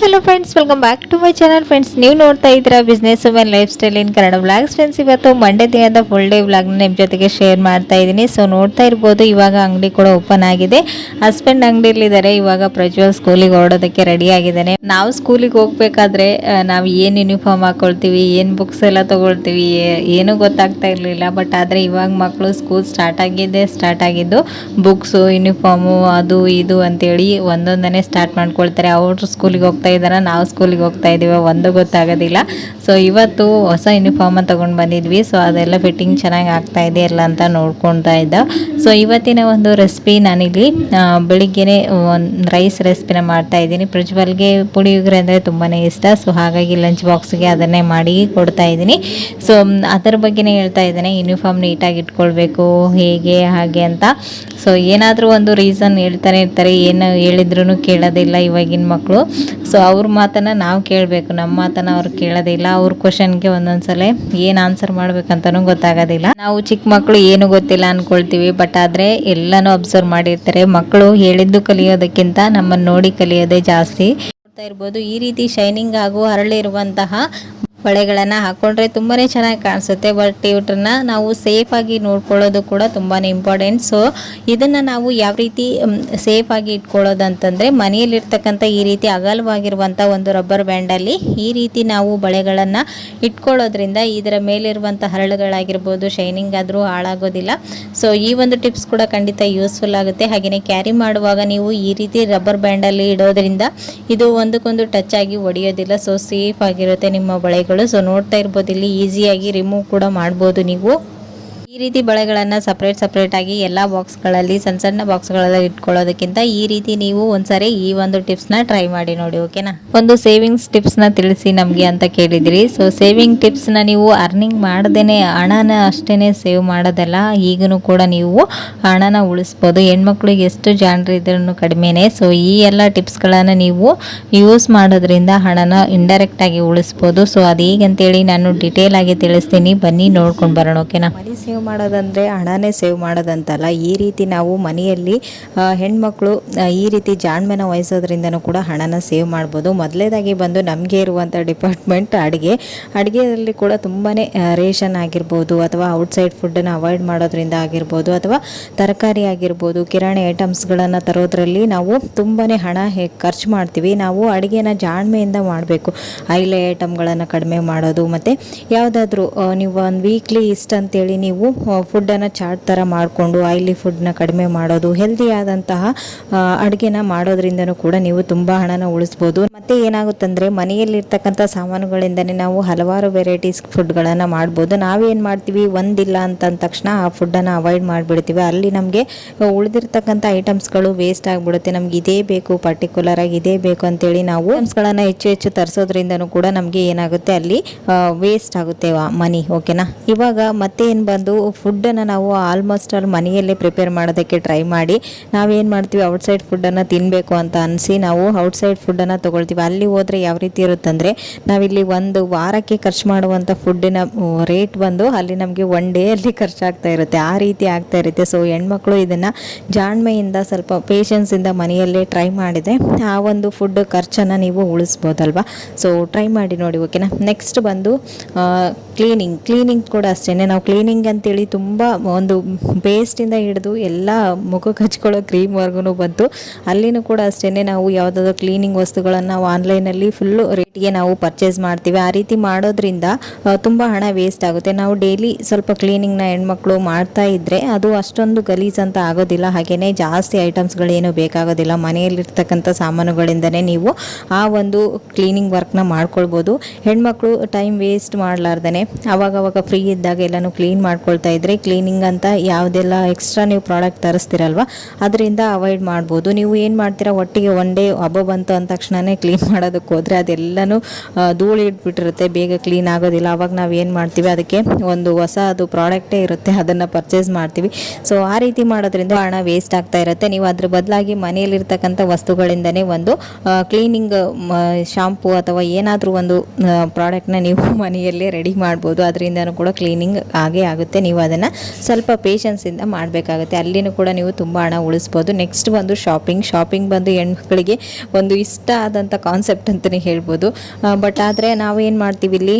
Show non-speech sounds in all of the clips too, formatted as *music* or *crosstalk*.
Hello friends welcome back to my channel friends ನೀವು ನೋಡ್ತಾ ಇದ್ದೀರಾ business women lifestyle in Kannada vlogs friends ಇವತ್ತು Monday ದಿನದ full day ವ್ಲಾಗ್ನ ನಿಮ್ಮ ಜೊತೆಗೆ ಶೇರ್ ಮಾಡ್ತಾ ಇದ್ದೀನಿ. ಸೊ ನೋಡ್ತಾ ಇರ್ಬೋದು, ಇವಾಗ ಅಂಗಡಿ ಕೂಡ ಓಪನ್ ಆಗಿದೆ. ಹಸ್ಬೆಂಡ್ ಅಂಗಡಿಲಿದ್ದಾರೆ ಇವಾಗ ಪ್ರಜ್ವಲ್ ಸ್ಕೂಲಿಗೆ ಹೊರಡೋದಕ್ಕೆ ರೆಡಿ ಆಗಿದ್ದಾನೆ. ನಾವು ಸ್ಕೂಲಿಗೆ ಹೋಗ್ಬೇಕಾದ್ರೆ ನಾವು ಏನು ಯೂನಿಫಾರ್ಮ್ ಹಾಕೊಳ್ತೀವಿ, ಏನು ಬುಕ್ಸ್ ಎಲ್ಲ ತೊಗೊಳ್ತೀವಿ ಏನು ಗೊತ್ತಾಗ್ತಾ ಇರಲಿಲ್ಲ. ಬಟ್ ಆದರೆ ಇವಾಗ ಮಕ್ಕಳು ಸ್ಕೂಲ್ ಸ್ಟಾರ್ಟ್ ಆಗಿದ್ದೆ ಸ್ಟಾರ್ಟ್ ಆಗಿದ್ದು ಬುಕ್ಸು ಯೂನಿಫಾರ್ಮು ಅದು, ಇದು ಅಂತೇಳಿ ಒಂದೊಂದನೇ ಸ್ಟಾರ್ಟ್ ಮಾಡ್ಕೊಳ್ತಾರೆ. ಅವರು ಸ್ಕೂಲಿಗೆ ಹೋಗ್ತಾ ಇದ್ದಾರೆ ನಾವು ಸ್ಕೂಲಿಗೆ ಹೋಗ್ತಾ ಇದ್ದೀವಿ. ಒಂದು ಗೊತ್ತಾಗೋದಿಲ್ಲ. ಸೊ ಇವತ್ತು ಹೊಸ ಯೂನಿಫಾರ್ಮ್ ತೊಗೊಂಡು ಬಂದಿದ್ವಿ. ಸೊ ಅದೆಲ್ಲ ಫಿಟ್ಟಿಂಗ್ ಚೆನ್ನಾಗಿ ಆಗ್ತಾ ಇದೆ ಎಲ್ಲ ಅಂತ ನೋಡ್ಕೊಳ್ತಾ ಇದ್ದ. ಸೊ ಇವತ್ತಿನ ಒಂದು ರೆಸಿಪಿ ನಾನಿಲ್ಲಿ ಬೆಳಿಗ್ಗೆ ಬೆಳಿಗ್ಗೆನೆ ಒಂದು ರೈಸ್ ರೆಸಿಪಿನ ಮಾಡ್ತಾ ಇದ್ದೀನಿ. ಪ್ರಜ್ವಲ್ಗೆ ಪುಳಿಯೋಗರೆ ಅಂದರೆ ತುಂಬಾ ಇಷ್ಟ. ಸೊ ಹಾಗಾಗಿ ಲಂಚ್ ಬಾಕ್ಸ್ಗೆ ಅದನ್ನೇ ಮಾಡಿ ಕೊಡ್ತಾ ಇದ್ದೀನಿ. ಸೊ ಅದರ ಬಗ್ಗೆನೇ ಹೇಳ್ತಾ ಇದ್ದೇನೆ. ಯೂನಿಫಾರ್ಮ್ ನೀಟಾಗಿ ಇಟ್ಕೊಳ್ಬೇಕು. ಹೇಗೆ, ಹಾಗೆ ಅಂತ. ಸೊ ಏನಾದರೂ ಒಂದು ರೀಸನ್ ಹೇಳ್ತಾನೆ ಇರ್ತಾರೆ. ಏನು ಹೇಳಿದ್ರು ಕೇಳೋದಿಲ್ಲ ಇವಾಗಿನ ಮಕ್ಕಳು ಸೊ ಅವ್ರ ಮಾತನ್ನು ನಾವು ಕೇಳಬೇಕು. ನಮ್ಮ ಮಾತನ್ನು ಅವ್ರು ಕೇಳೋದಿಲ್ಲ ಅವ್ರ ಕ್ವಶನ್ಗೆ ಒಂದೊಂದು ಸಲ ಏನು ಆನ್ಸರ್ ಮಾಡ್ಬೇಕಂತನೂ ಗೊತ್ತಾಗೋದಿಲ್ಲ. ನಾವು ಚಿಕ್ಕ ಮಕ್ಕಳು ಏನು ಗೊತ್ತಿಲ್ಲ ಅಂದ್ಕೊಳ್ತೀವಿ ಬಟ್ ಆದರೆ ಎಲ್ಲನೂ ಅಬ್ಸರ್ವ್ ಮಾಡಿರ್ತಾರೆ. ಮಕ್ಕಳು ಹೇಳಿದ್ದು ಕಲಿಯೋದಕ್ಕಿಂತ ನಮ್ಮನ್ನು ನೋಡಿ ಕಲಿಯೋದೇ ಜಾಸ್ತಿ. ನೋಡ್ತಾ ಇರ್ಬೋದು, ಈ ರೀತಿ ಶೈನಿಂಗ್ ಹಾಗೂ ಹರಳಿರುವಂತಹ ಬಳೆಗಳನ್ನು ಹಾಕೊಂಡ್ರೆ ತುಂಬಾ ಚೆನ್ನಾಗಿ ಕಾಣಿಸುತ್ತೆ ಬಟ್ ಇವ್ರನ್ನ ನಾವು ಸೇಫಾಗಿ ನೋಡ್ಕೊಳ್ಳೋದು ಕೂಡ ತುಂಬಾ ಇಂಪಾರ್ಟೆಂಟ್ ಸೊ ಇದನ್ನು ನಾವು ಯಾವ ರೀತಿ ಸೇಫಾಗಿ ಇಟ್ಕೊಳ್ಳೋದು ಅಂತಂದರೆ ಮನೆಯಲ್ಲಿರ್ತಕ್ಕಂಥ ಈ ರೀತಿ ಅಗಲವಾಗಿರುವಂಥ ಒಂದು ರಬ್ಬರ್ ಬ್ಯಾಂಡಲ್ಲಿ ಈ ರೀತಿ ನಾವು ಬಳೆಗಳನ್ನು ಇಟ್ಕೊಳ್ಳೋದ್ರಿಂದ ಇದರ ಮೇಲಿರುವಂಥ ಹರಳುಗಳಾಗಿರ್ಬೋದು ಶೈನಿಂಗ್ ಆದರೂ ಹಾಳಾಗೋದಿಲ್ಲ. ಸೊ ಈ ಒಂದು ಟಿಪ್ಸ್ ಕೂಡ ಖಂಡಿತ ಯೂಸ್ಫುಲ್ ಆಗುತ್ತೆ. ಹಾಗೆಯೇ ಕ್ಯಾರಿ ಮಾಡುವಾಗ ನೀವು ಈ ರೀತಿ ರಬ್ಬರ್ ಬ್ಯಾಂಡಲ್ಲಿ ಇಡೋದ್ರಿಂದ ಇದು ಒಂದಕ್ಕೊಂದು ಟಚ್ ಆಗಿ ಒಡೆಯೋದಿಲ್ಲ. ಸೊ ಸೇಫ್ ಆಗಿರುತ್ತೆ ನಿಮ್ಮ ಬಳೆಗಳು ಸೊ ನೋಡ್ತಾ ಇರ್ಬೋದು ಇಲ್ಲಿ ಈಸಿಯಾಗಿ ರಿಮೂವ್ ಕೂಡ ಮಾಡ್ಬೋದು ನೀವು. ಈ ರೀತಿ ಬಳೆಗಳನ್ನು ಸಪ್ರೇಟ್ ಸಪ್ರೇಟ್ ಆಗಿ ಎಲ್ಲ ಬಾಕ್ಸ್ಗಳಲ್ಲಿ ಸಣ್ಣ ಸಣ್ಣ ಬಾಕ್ಸ್ಗಳಲ್ಲಿ ಇಟ್ಕೊಳ್ಳೋದಕ್ಕಿಂತ ಈ ರೀತಿ ನೀವು ಒಂದ್ಸರಿ ಈ ಒಂದು ಟಿಪ್ಸ್ನ ಟ್ರೈ ಮಾಡಿ ನೋಡಿ ಓಕೆನಾ ಒಂದು ಸೇವಿಂಗ್ಸ್ ಟಿಪ್ಸ್ನ ತಿಳಿಸಿ ನಮಗೆ ಅಂತ ಕೇಳಿದಿರಿ. ಸೊ ಸೇವಿಂಗ್ ಟಿಪ್ಸ್ನ ನೀವು ಅರ್ನಿಂಗ್ ಮಾಡ್ದೇನೆ ಹಣನ ಅಷ್ಟೇ ಸೇವ್ ಮಾಡೋದಲ್ಲ ಈಗಲೂ ಕೂಡ ನೀವು ಹಣನ ಉಳಿಸ್ಬೋದು. ಹೆಣ್ಮಕ್ಳಿಗೆ ಎಷ್ಟು ಜಾಣರು ಇದ್ರೂ ಕಡಿಮೆನೇ. ಸೊ ಈ ಎಲ್ಲ ಟಿಪ್ಸ್ಗಳನ್ನು ನೀವು ಯೂಸ್ ಮಾಡೋದ್ರಿಂದ ಹಣನ ಇಂಡೈರೆಕ್ಟ್ ಆಗಿ ಉಳಿಸ್ಬೋದು. ಸೊ ಅದು ಹೇಗಂತೇಳಿ ನಾನು ಡಿಟೇಲ್ ಆಗಿ ತಿಳಿಸ್ತೀನಿ. ಬನ್ನಿ ನೋಡ್ಕೊಂಡು ಬರೋಣ ಓಕೆನಾ ಮನಿ ಸೇವ್ ಮಾಡೋದಂದ್ರೆ ಹಣನೇ ಸೇವ್ ಮಾಡೋದಂತಲ್ಲ. ಈ ರೀತಿ ನಾವು ಮನೆಯಲ್ಲಿ ಹೆಣ್ಮಕ್ಳು ಈ ರೀತಿ ಜಾಣ್ಮೆನ ವಹಿಸೋದ್ರಿಂದನೂ ಕೂಡ ಹಣನ ಸೇವ್ ಮಾಡ್ಬೋದು. ಮೊದಲೇದಾಗಿ ಬಂದು ನಮಗೆ ಇರುವಂಥ ಡಿಪಾರ್ಟ್ಮೆಂಟ್ ಅಡುಗೆ. ಅಡುಗೆಯಲ್ಲಿ ಕೂಡ ತುಂಬಾ ರೇಷನ್ ಆಗಿರ್ಬೋದು ಅಥವಾ ಔಟ್ಸೈಡ್ ಫುಡ್ಡನ್ನು ಅವಾಯ್ಡ್ ಮಾಡೋದ್ರಿಂದ ಆಗಿರ್ಬೋದು ಅಥವಾ ತರಕಾರಿ ಆಗಿರ್ಬೋದು, ಕಿರಾಣಿ ಐಟಮ್ಸ್ಗಳನ್ನು ತರೋದ್ರಲ್ಲಿ ನಾವು ತುಂಬಾ ಹಣ ಹೇಗೆ ಖರ್ಚು ಮಾಡ್ತೀವಿ. ನಾವು ಅಡುಗೆನ ಜಾಣ್ಮೆಯಿಂದ ಮಾಡಬೇಕು. ಐಲೆ ಐಟಮ್ಗಳನ್ನು ಕಡಿಮೆ ಮಾಡೋದು ಮತ್ತು ಯಾವುದಾದ್ರೂ ನೀವು ಒಂದು ವೀಕ್ಲಿ ಇಷ್ಟ ಅಂತೇಳಿ ನೀವು ಫುಡ್ಡನ್ನು ಚಾಟ್ ಥರ ಮಾಡಿಕೊಂಡು ಆಯಿಲಿ ಫುಡ್ನ ಕಡಿಮೆ ಮಾಡೋದು ಹೆಲ್ದಿ ಆದಂತಹ ಅಡುಗೆನ ಮಾಡೋದ್ರಿಂದನೂ ಕೂಡ ನೀವು ತುಂಬ ಹಣನ ಉಳಿಸ್ಬೋದು. ಮತ್ತು ಏನಾಗುತ್ತಂದರೆ ಮನೆಯಲ್ಲಿರ್ತಕ್ಕಂಥ ಸಾಮಾನುಗಳಿಂದನೇ ನಾವು ಹಲವಾರು ವೆರೈಟೀಸ್ ಫುಡ್ಗಳನ್ನು ಮಾಡ್ಬೋದು. ನಾವೇನು ಮಾಡ್ತೀವಿ? ಒಂದಿಲ್ಲ ಅಂತ ಅಂದ ತಕ್ಷಣ ಆ ಫುಡ್ಡನ್ನು ಅವಾಯ್ಡ್ ಮಾಡಿಬಿಡ್ತೀವಿ. ಅಲ್ಲಿ ನಮಗೆ ಉಳಿದಿರ್ತಕ್ಕಂಥ ಐಟಮ್ಸ್ಗಳು ವೇಸ್ಟ್ ಆಗಿಬಿಡುತ್ತೆ. ನಮ್ಗೆ ಇದೇ ಬೇಕು ಪರ್ಟಿಕ್ಯುಲರ್ ಆಗಿ ಇದೇ ಬೇಕು ಅಂತೇಳಿ ನಾವು ಐಟಮ್ಸ್ಗಳನ್ನು ಹೆಚ್ಚು ಹೆಚ್ಚು ತರಿಸೋದ್ರಿಂದನೂ ಕೂಡ ನಮಗೆ ಏನಾಗುತ್ತೆ? ಅಲ್ಲಿ ವೇಸ್ಟ್ ಆಗುತ್ತೆ ಮನಿ ಓಕೆನಾ ಇವಾಗ ಮತ್ತೆ ಏನು ಬಂದು ಫುಡ್ಡನ್ನು ನಾವು ಆಲ್ಮೋಸ್ಟ್ ಆಲ್ ಮನೆಯಲ್ಲೇ ಪ್ರಿಪೇರ್ ಮಾಡೋದಕ್ಕೆ ಟ್ರೈ ಮಾಡಿ, ನಾವೇನು ಮಾಡ್ತೀವಿ ಔಟ್ಸೈಡ್ ಫುಡ್ಡನ್ನು ತಿನ್ನಬೇಕು ಅಂತ ಅನಿಸಿ ನಾವು ಔಟ್ಸೈಡ್ ಫುಡ್ಡನ್ನು ತೊಗೊಳ್ತೀವಿ. ಅಲ್ಲಿ ಹೋದರೆ ಯಾವ ರೀತಿ ಇರುತ್ತಂದರೆ ನಾವಿಲ್ಲಿ ಒಂದು ವಾರಕ್ಕೆ ಖರ್ಚು ಮಾಡುವಂಥ ಫುಡ್ಡಿನ ರೇಟ್ ಬಂದು ಅಲ್ಲಿ ನಮಗೆ ಒನ್ ಡೇ ಅಲ್ಲಿ ಖರ್ಚಾಗ್ತಾ ಇರುತ್ತೆ. ಆ ರೀತಿ ಆಗ್ತಾ ಇರುತ್ತೆ. ಸೊ ಹೆಣ್ಮಕ್ಳು ಇದನ್ನು ಜಾಣ್ಮೆಯಿಂದ ಸ್ವಲ್ಪ ಪೇಷನ್ಸಿಂದ ಮನೆಯಲ್ಲೇ ಟ್ರೈ ಮಾಡಿದೆ ಆ ಒಂದು ಫುಡ್ ಖರ್ಚನ್ನು ನೀವು ಉಳಿಸ್ಬೋದಲ್ವಾ? ಸೊ ಟ್ರೈ ಮಾಡಿ ನೋಡಿ ಓಕೆನಾ ನೆಕ್ಸ್ಟ್ ಬಂದು ಕ್ಲೀನಿಂಗ್ ಕ್ಲೀನಿಂಗ್ ಕೂಡ ಅಷ್ಟೇ ನಾವು ಕ್ಲೀನಿಂಗ್ ಅಂತೇಳಿ ತುಂಬ ಒಂದು ಪೇಸ್ಟಿಂದ ಹಿಡಿದು ಎಲ್ಲ ಮುಖಕ್ಕೆ ಹಚ್ಕೊಳ್ಳೋ ಕ್ರೀಮ್ವರೆಗೂ ಬಂತು. ಅಲ್ಲಿನೂ ಕೂಡ ಅಷ್ಟೇ ನಾವು ಯಾವುದಾದ್ರು ಕ್ಲೀನಿಂಗ್ ವಸ್ತುಗಳನ್ನು ನಾವು ಆನ್ಲೈನಲ್ಲಿ ಫುಲ್ಲು ರೇಟಿಗೆ ನಾವು ಪರ್ಚೇಸ್ ಮಾಡ್ತೀವಿ. ಆ ರೀತಿ ಮಾಡೋದ್ರಿಂದ ತುಂಬ ಹಣ ವೇಸ್ಟ್ ಆಗುತ್ತೆ. ನಾವು ಡೈಲಿ ಸ್ವಲ್ಪ ಕ್ಲೀನಿಂಗ್ನ ಹೆಣ್ಮಕ್ಳು ಮಾಡ್ತಾ ಇದ್ದರೆ ಅದು ಅಷ್ಟೊಂದು ಗಲೀಜ್ ಅಂತ ಆಗೋದಿಲ್ಲ. ಹಾಗೆಯೇ ಜಾಸ್ತಿ ಐಟಮ್ಸ್ಗಳೇನು ಬೇಕಾಗೋದಿಲ್ಲ. ಮನೆಯಲ್ಲಿರ್ತಕ್ಕಂಥ ಸಾಮಾನುಗಳಿಂದನೇ ನೀವು ಆ ಒಂದು ಕ್ಲೀನಿಂಗ್ ವರ್ಕ್ನ ಮಾಡ್ಕೊಳ್ಬೋದು. ಹೆಣ್ಮಕ್ಳು ಟೈಮ್ ವೇಸ್ಟ್ ಮಾಡಲಾರ್ದೇ ಅವಾಗವಾಗ ಫ್ರೀ ಇದ್ದಾಗ ಎಲ್ಲನೂ ಕ್ಲೀನ್ ಮಾಡ್ಕೊಳ್ತಾ ಇದ್ರೆ ಕ್ಲೀನಿಂಗ್ ಅಂತ ಯಾವುದೆಲ್ಲ ಎಕ್ಸ್ಟ್ರಾ ನೀವು ಪ್ರಾಡಕ್ಟ್ ತರಿಸ್ತೀರಲ್ವ, ಅದರಿಂದ ಅವಾಯ್ಡ್ ಮಾಡ್ಬೋದು. ನೀವು ಏನು ಮಾಡ್ತೀರಾ, ಒಟ್ಟಿಗೆ ಒನ್ ಡೇ ಹಬ್ಬ ಬಂತು ಅಂದ ತಕ್ಷಣವೇ ಕ್ಲೀನ್ *laughs* ಮಾಡೋದಕ್ಕೆ ಹೋದರೆ ಅದೆಲ್ಲನೂ ಧೂಳು ಇಟ್ಬಿಟ್ಟಿರುತ್ತೆ, ಬೇಗ ಕ್ಲೀನ್ ಆಗೋದಿಲ್ಲ. ಅವಾಗ ನಾವು ಏನು ಮಾಡ್ತೀವಿ, ಅದಕ್ಕೆ ಒಂದು ಹೊಸ ಅದು ಪ್ರಾಡಕ್ಟೇ ಇರುತ್ತೆ, ಅದನ್ನು ಪರ್ಚೇಸ್ ಮಾಡ್ತೀವಿ. ಸೊ ಆ ರೀತಿ ಮಾಡೋದ್ರಿಂದ ಹಣ ವೇಸ್ಟ್ ಆಗ್ತಾ ಇರುತ್ತೆ. ನೀವು ಅದ್ರ ಬದಲಾಗಿ ಮನೆಯಲ್ಲಿರ್ತಕ್ಕಂಥ ವಸ್ತುಗಳಿಂದನೇ ಒಂದು ಕ್ಲೀನಿಂಗ್ ಶಾಂಪು ಅಥವಾ ಏನಾದರೂ ಒಂದು ಪ್ರಾಡಕ್ಟ್ನ ನೀವು *laughs* ಮನೆಯಲ್ಲೇ ರೆಡಿ ಮಾಡ್ಬೋದು. ಅದರಿಂದನೂ ಕೂಡ ಕ್ಲೀನಿಂಗ್ ಆಗೇ ಆಗುತ್ತೆ. ನೀವು ಅದನ್ನು ಸ್ವಲ್ಪ ಪೇಷನ್ಸಿಂದ ಮಾಡಬೇಕಾಗುತ್ತೆ. ಅಲ್ಲಿನೂ ಕೂಡ ನೀವು ತುಂಬ ಹಣ ಉಳಿಸ್ಬೋದು. ನೆಕ್ಸ್ಟ್ ಬಂದು ಶಾಪಿಂಗ್ ಶಾಪಿಂಗ್ ಬಂದು ಹೆಣ್ಮಕ್ಳಿಗೆ ಒಂದು ಇಷ್ಟ ಆದಂಥ ಕಾನ್ಸೆಪ್ಟ್ ಅಂತಲೇ ಹೇಳ್ಬೋದು. ಬಟ್ ಆದರೆ ನಾವು ಏನು ಮಾಡ್ತೀವಿ ಇಲ್ಲಿ?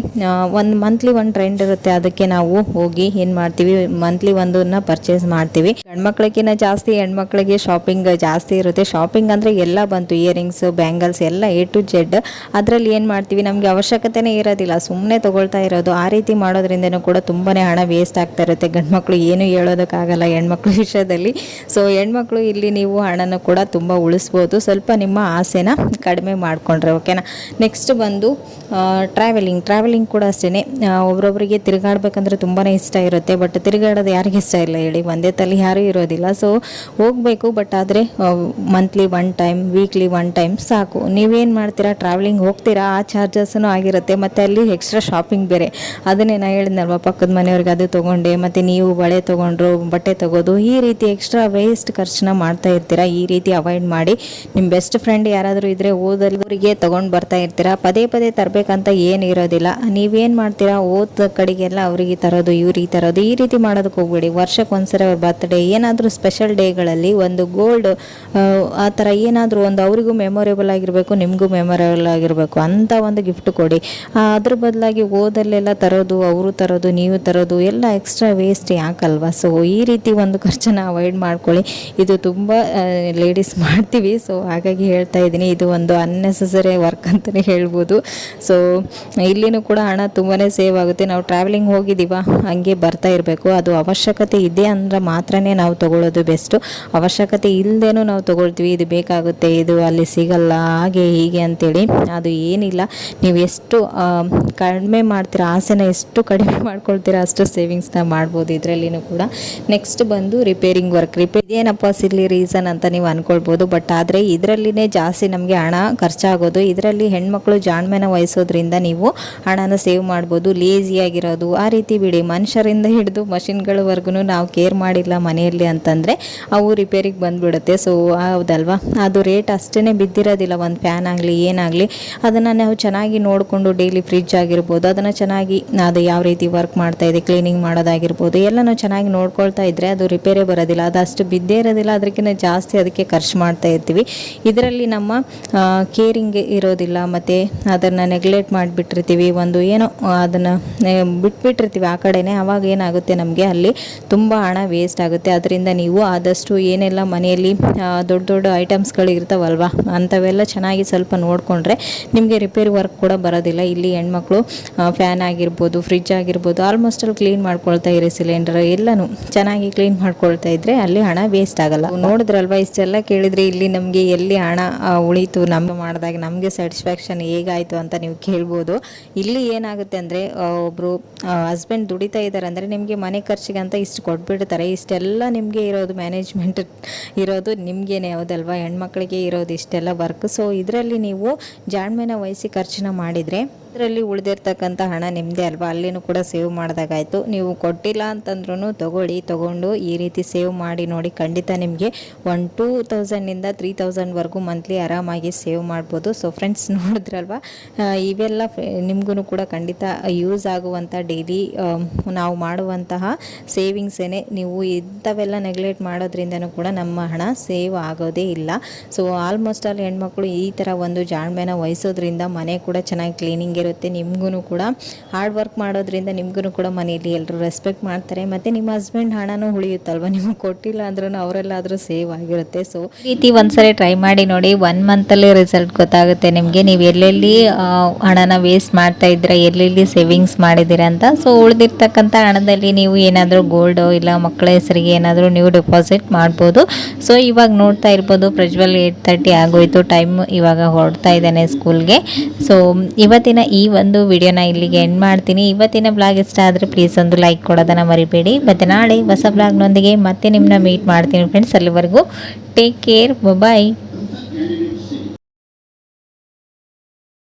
ಒಂದು ಮಂತ್ಲಿ ಒಂದು ಟ್ರೆಂಡ್ ಇರುತ್ತೆ. ಅದಕ್ಕೆ ನಾವು ಹೋಗಿ ಏನು ಮಾಡ್ತೀವಿ? ಮಂತ್ಲಿ ಒಂದನ್ನ ಪರ್ಚೇಸ್ ಮಾಡ್ತೀವಿ. ಹೆಣ್ಮಕ್ಳಿಗಿಂತ ಜಾಸ್ತಿ, ಹೆಣ್ಮಕ್ಳಿಗೆ ಶಾಪಿಂಗ್ ಜಾಸ್ತಿ ಇರುತ್ತೆ. ಶಾಪಿಂಗ್ ಅಂದರೆ ಎಲ್ಲ ಬಂತು. ಇಯರಿಂಗ್ಸ್ ಬ್ಯಾಂಗಲ್ಸ್ ಎಲ್ಲ ಎ ಟು ಜೆಡ್ ಅದರಲ್ಲಿ ಏನು ಮಾಡ್ತೀವಿ? ನಮಗೆ ಅವಶ್ಯಕತೆನೇ ಇರೋದಿಲ್ಲ. ಸುಮ್ಮನೆ ತಗೊಳ್ತಾ ಇರೋದು. ಆ ರೀತಿ ಮಾಡೋದ್ರಿಂದನೂ ಕೂಡ ತುಂಬಾ ಹಣ ವೇಸ್ಟ್ ಆಗ್ತಾ ಇರುತ್ತೆ ಗಂಡ್ಮಕ್ಳು ಏನು ಹೇಳೋದಕ್ಕಾಗಲ್ಲ ಹೆಣ್ಮಕ್ಳು ವಿಷಯದಲ್ಲಿ. ಸೊ ಹೆಣ್ಮಕ್ಳು ಇಲ್ಲಿ ನೀವು ಹಣನ ಕೂಡ ತುಂಬ ಉಳಿಸ್ಬೋದು. ಸ್ವಲ್ಪ ನಿಮ್ಮ ಆಸೆನ ಕಡಿಮೆ ಮಾಡಿಕೊಂಡ್ರೆ ಓಕೆನಾ ನೆಕ್ಸ್ಟ್ ಬಂದು ಟ್ರಾವೆಲಿಂಗ್ ಟ್ರಾವೆಲಿಂಗ್ ಕೂಡ ಅಷ್ಟೇ ಒಬ್ರೊಬ್ರಿಗೆ ತಿರುಗಾಡ್ಬೇಕಂದ್ರೆ ತುಂಬಾ ಇಷ್ಟ ಇರುತ್ತೆ. ಬಟ್ ತಿರುಗಾಡೋದು ಯಾರಿಗೆ ಇಷ್ಟ ಇಲ್ಲ ಹೇಳಿ. ಒಂದೇ ತಲೆ ಯಾರೂ ಇರೋದಿಲ್ಲ. ಸೊ ಹೋಗಬೇಕು. ಬಟ್ ಆದರೆ monthly one time weekly one time ಸಾಕು. ನೀವೇನು ಮಾಡ್ತೀರಾ? ಟ್ರಾವೆಲಿಂಗ್ ಹೋಗ್ತೀರಾ? ಆ ಚಾರ್ಜಸ್ನು ಆಗಿರುತ್ತೆ. ಮತ್ತು ಅಲ್ಲಿ ಎಕ್ಸ್ಟ್ರಾ ಶಾಪಿಂಗ್ ಬೇರೆ. ಅದನ್ನೇ ನಾ ಹೇಳಿದ್ನಲ್ವ? ಪಕ್ಕದ ಮನೆಯವ್ರಿಗೆ ಅದು ತೊಗೊಂಡೆ ಮತ್ತು ನೀವು ಬಳೆ ತೊಗೊಂಡ್ರು, ಬಟ್ಟೆ ತಗೋದು, ಈ ರೀತಿ ಎಕ್ಸ್ಟ್ರಾ ವೇಸ್ಟ್ ಖರ್ಚನ್ನ ಮಾಡ್ತಾ ಇರ್ತೀರಾ? ಈ ರೀತಿ ಅವಾಯ್ಡ್ ಮಾಡಿ ನಿಮ್ಮ ಬೆಸ್ಟ್ ಫ್ರೆಂಡ್ ಯಾರಾದರೂ ಇದ್ದರೆ ಓದಲ್ದವರಿಗೆ ತೊಗೊಂಡು ಬರ್ತಾ ಇರ್ತೀರಾ? ಪದೇ ಪದೇ ತರಬೇಕಂತ ಏನು ಇರೋದಿಲ್ಲ. ನೀವೇನು ಮಾಡ್ತೀರಾ? ಓದ್ ಕಡೆಗೆಲ್ಲ ಅವರಿಗೆ ತರೋದು, ಇವ್ರಿಗೆ ತರೋದು, ಈ ರೀತಿ ಮಾಡೋದಕ್ಕೆ ಹೋಗ್ಬೇಡಿ. ವರ್ಷಕ್ಕೆ ಅವ್ರ ಬರ್ತ್ಡೇ ಏನಾದರೂ ಸ್ಪೆಷಲ್ ಡೇಗಳಲ್ಲಿ ಒಂದು ಗೋಲ್ಡ್ ಆ ಥರ ಏನಾದರೂ ಒಂದು ಅವರಿಗೂ ಮೆಮೊರೇಬಲ್ ಆಗಿರಬೇಕು, ನಿಮಗೂ ಮೆಮೊರೇಬಲ್ ಆಗಿರಬೇಕು, ಅಂತ ಒಂದು ಗಿಫ್ಟ್ ಕೊಡಿ. ಅದ್ರ ಬದಲಾಗಿ ಓದಲ್ಲೆಲ್ಲ ತರೋದು, ಅವರು ತರೋದು, ನೀವು ತರೋದು, ಎಲ್ಲ ಎಕ್ಸ್ಟ್ರಾ ವೇಸ್ಟ್ ಯಾಕಲ್ವಾ? ಸೊ ಈ ರೀತಿ ಒಂದು ಖರ್ಚನ್ನು ಅವಾಯ್ಡ್ ಮಾಡ್ಕೊಳ್ಳಿ. ಇದು ತುಂಬ ಲೇಡೀಸ್ ಮಾಡ್ತೀವಿ. ಸೊ ಹಾಗಾಗಿ ಹೇಳ್ತಾ ಇದ್ದೀನಿ. ಇದು ಒಂದು ಅನ್ನೆಸೆಸರಿ ವರ್ಕ್ ಅಂತಲೇ ಹೇಳ್ಬೋದು. ಸೊ ಇಲ್ಲಿನೂ ಕೂಡ ಹಣ ತುಂಬಾ ಸೇವ್ ಆಗುತ್ತೆ. ನಾವು ಟ್ರಾವೆಲಿಂಗ್ ಹೋಗಿದ್ದೀವ? ಹಂಗೆ ಬರ್ತಾ ಇರಬೇಕು. ಅದು ಅವಶ್ಯಕತೆ ಇದೆ ಅಂದ್ರೆ ಮಾತ್ರನೇ ನಾವು ತಗೊಳ್ಳೋದು ಬೆಸ್ಟು ಅವಶ್ಯಕತೆ ಇಲ್ಲದೇನೂ ನಾವು ತಗೊಳ್ತೀವಿ. ಇದು ಬೇಕಾಗುತ್ತೆ. ಇದು ಅಲ್ಲಿ ಸಿಗಲ್ಲ. ಹಾಗೆ ಹೀಗೆ ಅಂತೇಳಿ. ಅದು ಏನಿಲ್ಲ. ನೀವು ಎಷ್ಟು ಕಡಿಮೆ ಮಾಡ್ತೀರಾ? ಆಸೆನ ಎಷ್ಟು ಕಡಿಮೆ ಮಾಡ್ಕೊಳ್ತೀರಾ? ಅಷ್ಟು ಸೇವಿಂಗ್ಸ್ನ ಮಾಡ್ಬೋದು ಇದರಲ್ಲಿನೂ ಕೂಡ. ನೆಕ್ಸ್ಟ್ ಬಂದು ರಿಪೇರಿಂಗ್ ವರ್ಕ್ ರಿಪೇರಿ ಏನಪ್ಪ ಸಿಲ್ಲಿ ರೀಸನ್ ಅಂತ ನೀವು ಅನ್ಕೊಳ್ಬೋದು. ಬಟ್ ಆದರೆ ಇದರಲ್ಲಿನೇ ಜಾಸ್ತಿ ನಮಗೆ ಹಣ ಖರ್ಚಾಗೋದು. ಇದರಲ್ಲಿ ಹೆಣ್ಮಕ್ಳು ಜಾಣ್ಮೆನ ವಹಿಸೋದ್ರಿಂದ ನೀವು ಹಣನ ಸೇವ್ ಮಾಡ್ಬೋದು. ಲೇಸಿಯಾಗಿರೋದು ಆ ರೀತಿ ಬಿಡಿ. ಮನುಷ್ಯರಿಂದ ಹಿಡಿದು ಮಷಿನ್ಗಳವರೆಗೂ ನಾವು ಕೇರ್ ಮಾಡಿಲ್ಲ ಮನೆಯಲ್ಲಿ ಅಂತಂದರೆ ಅವು ರಿಪೇರಿಗೆ ಬಂದುಬಿಡುತ್ತೆ. ಸೊ ಹೌದಲ್ವಾ? ಅದು ರೇಟ್ ಅಷ್ಟೇ ಬಿದ್ದಿರೋದಿಲ್ಲ. ಒಂದು ಫ್ಯಾನ್ ಆಗಲಿ, ಏನಾಗಲಿ, ಅದನ್ನು ನಾವು ಚೆನ್ನಾಗಿ ನೋಡಿಕೊಂಡು ಡೈಲಿ ಫ್ರಿಜ್ ಆಗಿರ್ಬೋದು. ಅದನ್ನು ಚೆನ್ನಾಗಿ ಅದು ಯಾವ ರೀತಿ ವರ್ಕ್ ಮಾಡ್ತಾ ಇದೆ ಕ್ಲೀನಿಂಗ್ ಮಾಡೋದಾಗಿರ್ಬೋದು ಎಲ್ಲನೂ ಚೆನ್ನಾಗಿ ನೋಡ್ಕೊಳ್ತಾ ಇದ್ದರೆ ಅದು ರಿಪೇರೇ ಬರೋದಿಲ್ಲ. ಅದು ಅಷ್ಟು ಬಿದ್ದೇ ಇರೋದಿಲ್ಲ ಅದಕ್ಕಿಂತ ಜಾಸ್ತಿ ಅದಕ್ಕೆ ಖರ್ಚು ಮಾಡ್ತಾ ಇರ್ತೀವಿ. ಇದರಲ್ಲಿ ನಮ್ಮ ಕೇರಿಂಗ್ ಇರೋದಿಲ್ಲ, ಮತ್ತು ಅದನ್ನು ನೆಗ್ಲೆಕ್ಟ್ ಮಾಡಿಬಿಟ್ಟಿರ್ತೀವಿ. ಒಂದು ಏನೋ ಅದನ್ನು ಬಿಟ್ಬಿಟ್ಟಿರ್ತೀವಿ ಆ ಕಡೆನೇ. ಆವಾಗ ಏನಾಗುತ್ತೆ ನಮಗೆ, ಅಲ್ಲಿ ತುಂಬ ಹಣ ವೇಸ್ಟ್ ಆಗುತ್ತೆ. ಅದರಿಂದ ನೀವು ಆದಷ್ಟು ಏನೆಲ್ಲ ಮನೆಯಲ್ಲಿ ದೊಡ್ಡ ದೊಡ್ಡ ಐಟಮ್ಸ್ಗಳಿರ್ತಾವಲ್ವ ಅಂಥವೆಲ್ಲ ಚೆನ್ನಾಗಿ ಸ್ವಲ್ಪ ನೋಡಿಕೊಂಡ್ರೆ ನಿಮಗೆ ರಿಪೇರಿ ವರ್ಕ್ ಕೂಡ ಬರೋದಿಲ್ಲ. ಇಲ್ಲಿ ಹೆಣ್ಮಕ್ಳು ಫ್ಯಾನ್ ಆಗಿರ್ಬೋದು ಫ್ರಿಜ್ ಆಗಿರ್ಬೋದು ಆಲ್ಮೋಸ್ಟ್ ಅಲ್ಲಿ ಕ್ಲೀನ್ ಮಾಡ್ಕೊಳ್ತಾ ಇರಿ ಸಿಲಿಂಡರ್ ಎಲ್ಲನೂ ಚೆನ್ನಾಗಿ ಕ್ಲೀನ್ ಮಾಡ್ಕೊಳ್ತಾ ಇದ್ರೆ ಅಲ್ಲಿ ಹಣ ವೇಸ್ಟ್ ಆಗಲ್ಲ. ನೋಡಿದ್ರಲ್ವಾ ಇಷ್ಟೆಲ್ಲ ಕೇಳಿದ್ರೆ ಇಲ್ಲಿ ನಮಗೆ ಎಲ್ಲಿ ಹಣ ಉಳಿತು ನಮ್ಗೆ ನಮ್ಮ ಮಾಡಿದಾಗ ನಮಗೆ ಸ್ಯಾಟಿಸ್ಫ್ಯಾಕ್ಷನ್ ಹೇಗಾಯಿತು ಅಂತ ನೀವು ಕೇಳ್ಬೋದು. ಇಲ್ಲಿ ಏನಾಗುತ್ತೆ ಅಂದರೆ ಒಬ್ಬರು ಹಸ್ಬೆಂಡ್ ದುಡಿತಾ ಇದ್ದಾರೆ ಅಂದರೆ ನಿಮಗೆ ಮನೆ ಖರ್ಚಿಗೆ ಅಂತ ಇಷ್ಟು ಕೊಟ್ಬಿಡ್ತಾರೆ. ಇಷ್ಟೆಲ್ಲ ನಿಮಗೆ ಇರೋದು ಮ್ಯಾನೇಜ್ಮೆಂಟ್ ಇರೋದು ನಿಮಗೇನೆ ಹೌದಲ್ವಾ? ಹೆಣ್ಮಕ್ಳಿಗೆ ಇರೋದು ಇಷ್ಟೆಲ್ಲ ವರ್ಕ್ ಸೊ ಇದರಲ್ಲಿ ನೀವು ಜಾಣ್ಮೆನ ವಹಿಸಿ ಖರ್ಚನ್ನ ಮಾಡಿದರೆ ಇದರಲ್ಲಿ ಉಳಿದಿರ್ತಕ್ಕಂಥ ಹಣ ನಿಮ್ಮದೇ ಅಲ್ವಾ? ಅಲ್ಲಿನೂ ಕೂಡ ಸೇವ್ ಮಾಡಿದಾಗಾಯಿತು. ನೀವು ಕೊಟ್ಟಿಲ್ಲ ಅಂತಂದ್ರೂ ತೊಗೊಳ್ಳಿ, ತೊಗೊಂಡು ಈ ರೀತಿ ಸೇವ್ ಮಾಡಿ ನೋಡಿ ಖಂಡಿತ ನಿಮಗೆ ಒನ್ ಟೂ ತೌಸಂಡಿಂದ ತ್ರೀ ತೌಸಂಡ್ವರೆಗೂ ಮಂತ್ಲಿ ಆರಾಮಾಗಿ ಸೇವ್ ಮಾಡ್ಬೋದು. ಸೊ ಫ್ರೆಂಡ್ಸ್ *laughs* ನೋಡಿದ್ರಲ್ವಾ? ಇವೆಲ್ಲ ನಿಮಗೂ ಕೂಡ ಖಂಡಿತ ಯೂಸ್ ಆಗುವಂಥ ಡೈಲಿ ನಾವು ಮಾಡುವಂತಹ ಸೇವಿಂಗ್ಸೇನೆ ನೀವು ಇಂಥವೆಲ್ಲ ನೆಗ್ಲೆಕ್ಟ್ ಮಾಡೋದ್ರಿಂದನೂ ಕೂಡ ನಮ್ಮ ಹಣ ಸೇವ್ ಆಗೋದೇ ಇಲ್ಲ. ಸೊ ಆಲ್ಮೋಸ್ಟ್ ಆಲ್ ಹೆಣ್ಮಕ್ಳು ಈ ಥರ ಒಂದು ಜಾಣ್ಮೆನ ವಹಿಸೋದ್ರಿಂದ ಮನೆ ಕೂಡ ಚೆನ್ನಾಗಿ ಕ್ಲೀನಿಂಗ್ ಇರುತ್ತೆ ನಿಮಗೂ ಕೂಡ. ಹಾರ್ಡ್ ವರ್ಕ್ ಮಾಡೋದ್ರಿಂದ ನಿಮಗೂ ಕೂಡ ಮನೆಯಲ್ಲಿ ಎಲ್ಲರೂ ರೆಸ್ಪೆಕ್ಟ್ ಮಾಡ್ತಾರೆ. ಮತ್ತು ನಿಮ್ಮ ಹಸ್ಬೆಂಡ್ ಹಣನೂ ಉಳಿಯುತ್ತಲ್ವ? ನಿಮಗೆ ಕೊಟ್ಟಿಲ್ಲ ಅಂದ್ರೂ ಅವರೆಲ್ಲಾದರೂ ಸೇವ್ ಆಗಿರುತ್ತೆ. ಸೊ ಈ ರೀತಿ ಒಂದ್ಸರಿ ಟ್ರೈ ಮಾಡಿ ನೋಡಿ. ಒನ್ ಮಂತಲ್ಲಿ ರಿಸಲ್ಟ್ ಗೊತ್ತಾಗುತ್ತೆ ನಿಮಗೆ. ನೀವು ಎಲ್ಲೆಲ್ಲಿ ಹಣನ ವೇಸ್ಟ್ ಮಾಡ್ತಾ ಇದ್ದೀರಾ, ಎಲ್ಲೆಲ್ಲಿ ಸೇವಿಂಗ್ಸ್ ಮಾಡಿದ್ದೀರಾ ಅಂತ. ಸೊ ಉಳಿದಿರ್ತಕ್ಕಂಥ ಹಣದಲ್ಲಿ ನೀವು ಏನಾದರೂ ಗೋಲ್ಡು ಇಲ್ಲ ಮಕ್ಕಳ ಹೆಸರಿಗೆ ಏನಾದರೂ ನೀವು ಡೆಪಾಸಿಟ್ ಮಾಡ್ಬೋದು. ಸೊ ಇವಾಗ ನೋಡ್ತಾ ಇರ್ಬೋದು, ಪ್ರಜ್ವಲ್ ಏಟ್ ತರ್ಟಿ ಆಗೋಯ್ತು. ಟೈಮ್ ಇವಾಗ ಹೊರಡ್ತಾ ಇದ್ದಾನೆ ಸ್ಕೂಲ್ಗೆ ಸೊ ಇವತ್ತಿನ ಈ ಒಂದು ವಿಡಿಯೋನ ಇಲ್ಲಿಗೆ ಎಂಡ್ ಮಾಡ್ತೀನಿ. ಇವತ್ತಿನ ಬ್ಲಾಗ್ ಇಷ್ಟ ಆದರೆ ಪ್ಲೀಸ್ ಒಂದು ಲೈಕ್ ಕೊಡೋದನ್ನು ಮರಿಬೇಡಿ. ಮತ್ತು ನಾಳೆ ಹೊಸ ಬ್ಲಾಗ್ನೊಂದಿಗೆ ಮತ್ತೆ ನಿಮ್ಮನ್ನ ಮೀಟ್ ಮಾಡ್ತೀನಿ ಫ್ರೆಂಡ್ಸ್ ಅಲ್ಲಿವರೆಗೂ ಟೇಕ್ ಕೇರ್ ಬಾಯ್